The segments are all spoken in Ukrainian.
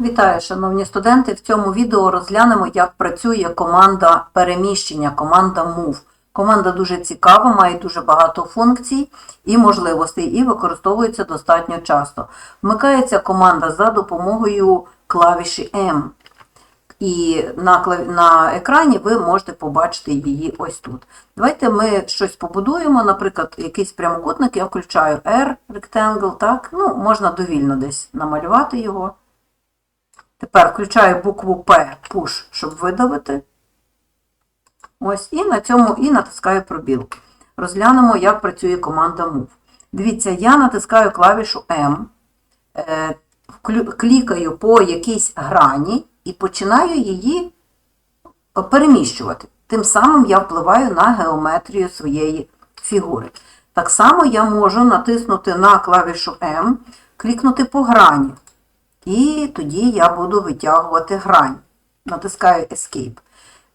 Вітаю, шановні студенти! В цьому відео розглянемо, як працює команда переміщення, команда Move. Команда дуже цікава, має дуже багато функцій і можливостей, і використовується достатньо часто. Вмикається команда за допомогою клавіші M. І на, клаві... на екрані ви можете побачити її ось тут. Давайте ми щось побудуємо, наприклад, якийсь прямокутник, я включаю R, rectangle, так? Ну, можна довільно десь намалювати його. Тепер включаю букву P, push, щоб видавити. Ось, і на цьому і натискаю пробіл. Розглянемо, як працює команда Move. Дивіться, я натискаю клавішу M, е, клікаю по якійсь грані і починаю її переміщувати. Тим самим я впливаю на геометрію своєї фігури. Так само я можу натиснути на клавішу M, клікнути по грані. І тоді я буду витягувати грань. Натискаю Escape.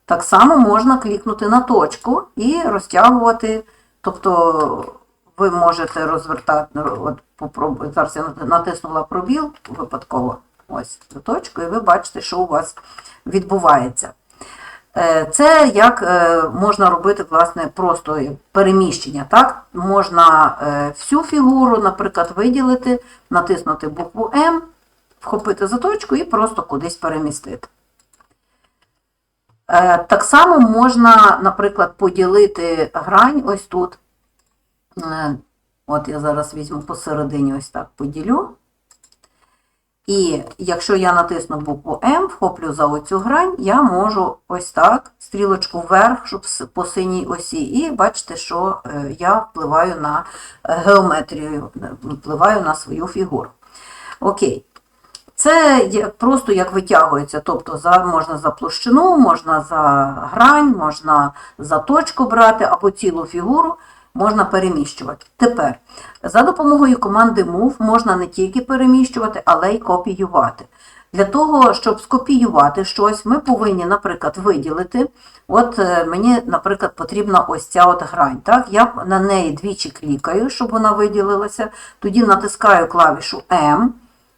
Так само можна клікнути на точку і розтягувати. Тобто ви можете розвертати, от попробую, зараз я натиснула пробіл випадково, ось цю точку, і ви бачите, що у вас відбувається. Е, Це як е, можна робити, власне, просто переміщення. Так? Можна е, всю фігуру, наприклад, виділити, натиснути букву М, вхопити за точку і просто кудись перемістити. Е, Так само можна, наприклад, поділити грань ось тут. Е, От я зараз візьму посередині, ось так поділю. І якщо я натисну букву М, вхоплю за оцю грань, я можу ось так, стрілочку вверх, щоб по синій осі, і бачите, що е, я впливаю на геометрію, впливаю на свою фігуру. Окей. Це просто як витягується, тобто за, можна за площину, можна за грань, можна за точку брати або цілу фігуру можна переміщувати. Тепер, за допомогою команди Move можна не тільки переміщувати, але й копіювати. Для того, щоб скопіювати щось, ми повинні, наприклад, виділити. От е, мені, наприклад, потрібна ось ця от грань. Так? Я на неї двічі клікаю, щоб вона виділилася. Тоді натискаю клавішу M,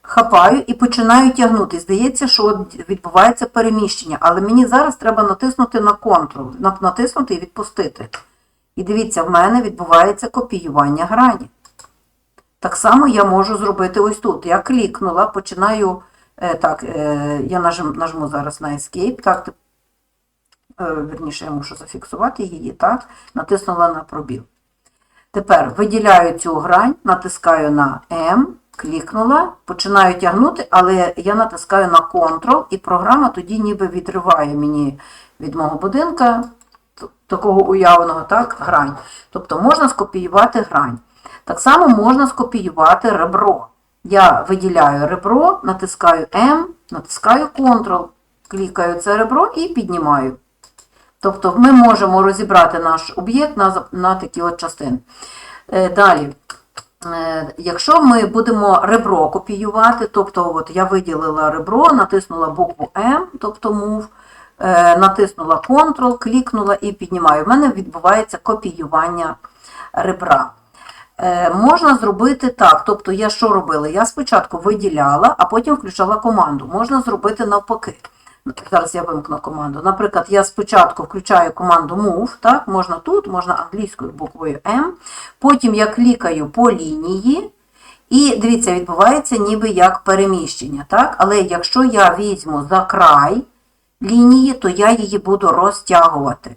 хапаю і починаю тягнути. Здається, що відбувається переміщення, але мені зараз треба натиснути на Ctrl, натиснути і відпустити. І дивіться, в мене відбувається копіювання грані. Так само я можу зробити ось тут. Я клікнула, починаю. е, так, е, я нажму, нажму зараз на Escape. Так, е, верніше, я мушу зафіксувати її, так, натиснула на пробіл. Тепер виділяю цю грань, натискаю на M, клікнула, починаю тягнути, але я натискаю на Ctrl, і програма тоді ніби відриває мені від мого будинка такого уявного так, грань. Тобто можна скопіювати грань. Так само можна скопіювати ребро. Я виділяю ребро, натискаю M, натискаю Ctrl, клікаю це ребро і піднімаю. Тобто ми можемо розібрати наш об'єкт на, на такі от частини. Е, Далі, якщо ми будемо ребро копіювати, тобто от я виділила ребро, натиснула букву М, тобто move, е, натиснула Ctrl, клікнула і піднімаю. У мене відбувається копіювання ребра. Е, Можна зробити так, тобто я що робила? Я спочатку виділяла, а потім включала команду. Можна зробити навпаки. Зараз я вимкну команду. Наприклад, я спочатку включаю команду Move, так, можна тут, можна англійською буквою M. Потім я клікаю по лінії, і дивіться, відбувається ніби як переміщення. Так? Але якщо я візьму за край лінії, то я її буду розтягувати.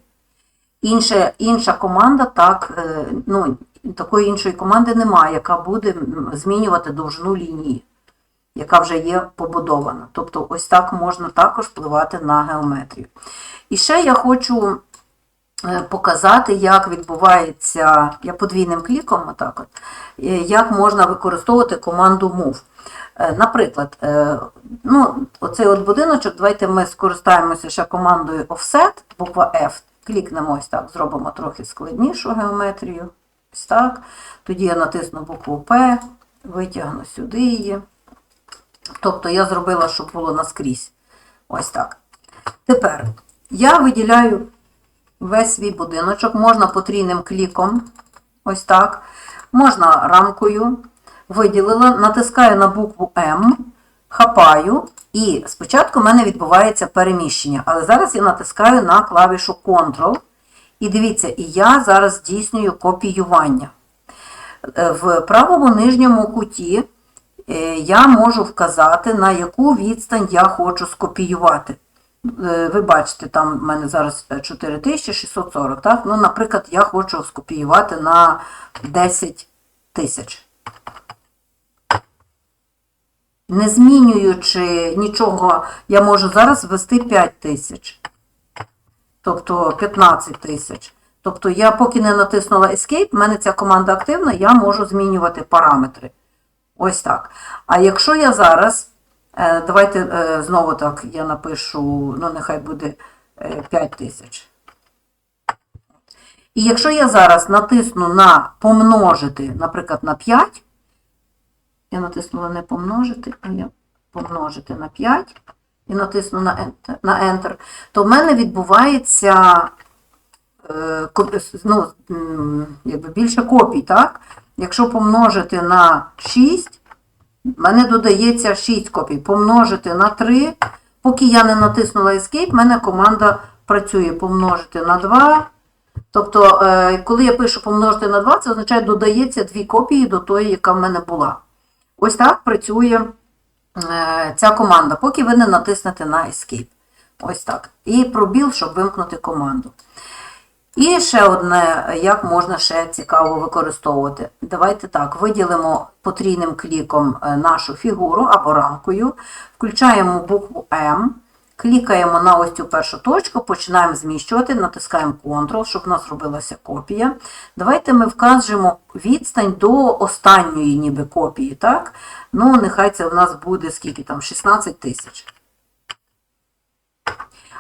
Інша, інша команда так, е, ну, такої іншої команди немає, яка буде змінювати довжину лінії, яка вже є побудована. Тобто ось так можна також впливати на геометрію. І ще я хочу е, показати, як відбувається, я подвійним кліком, отак от, е, як можна використовувати команду Move. Е, Наприклад, ну, оцей от будиночок, давайте ми скористаємося ще командою Offset, буква F. Клікнемо ось так, зробимо трохи складнішу геометрію. Ось так. Тоді я натисну букву P, витягну сюди її. Тобто я зробила, щоб було наскрізь. Ось так. Тепер я виділяю весь свій будиночок, можна потрійним кліком, ось так. Можна рамкою. Виділила, натискаю на букву М, хапаю, і спочатку в мене відбувається переміщення, але зараз я натискаю на клавішу Ctrl. І дивіться, і я зараз здійснюю копіювання. Е, В правому нижньому куті я можу вказати, на яку відстань я хочу скопіювати. Е, Ви бачите, там в мене зараз е, 4640, так? Ну, наприклад, я хочу скопіювати на 10 тисяч. Не змінюючи нічого, я можу зараз ввести 5 тисяч. Тобто 15 тисяч. Тобто я поки не натиснула Escape, в мене ця команда активна, я можу змінювати параметри. Ось так. А якщо я зараз, е, давайте е, знову так, я напишу, ну нехай буде 5 тисяч. І якщо я зараз натисну на помножити, наприклад, на 5, я натиснула не помножити, а я помножити на 5 і натисну на Enter, на Enter то в мене відбувається е, ну, якби більше копій, так? Якщо помножити на 6, мене додається 6 копій. Помножити на 3, поки я не натиснула Escape, в мене команда працює помножити на 2. Тобто, е, коли я пишу помножити на 2, це означає, додається 2 копії до тої, яка в мене була. Ось так працює е, ця команда, поки ви не натиснете на Escape. Ось так. І пробіл, щоб вимкнути команду. І ще одне, як можна ще цікаво використовувати. Давайте так, виділимо потрійним кліком е, нашу фігуру або рамкою, включаємо букву М, клікаємо на ось цю першу точку, починаємо зміщувати, натискаємо Ctrl, щоб у нас робилася копія. Давайте ми вкажемо відстань до останньої ніби копії. так? Ну, нехай це в нас буде скільки там, 16 тисяч.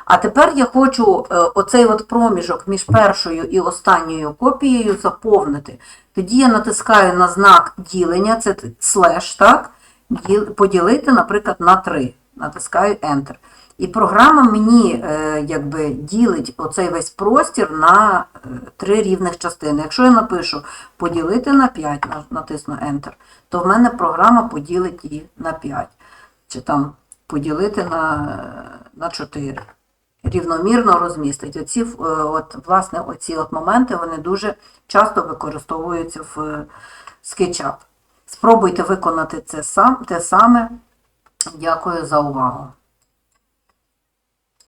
А тепер я хочу е, оцей от проміжок між першою і останньою копією заповнити. Тоді я натискаю на знак ділення, це слеш, так? Діл- Поділити, наприклад, на 3. Натискаю Enter. І програма мені е, якби ділить оцей весь простір на е, три рівних частини. Якщо я напишу поділити на 5, на- натисну Enter, то в мене програма поділить її на 5. Чи там поділити на, на 4 рівномірно розмістить. Оці, е, от, власне, оці от моменти вони дуже часто використовуються в е, SketchUp. Спробуйте виконати це сам, те саме. Дякую за увагу.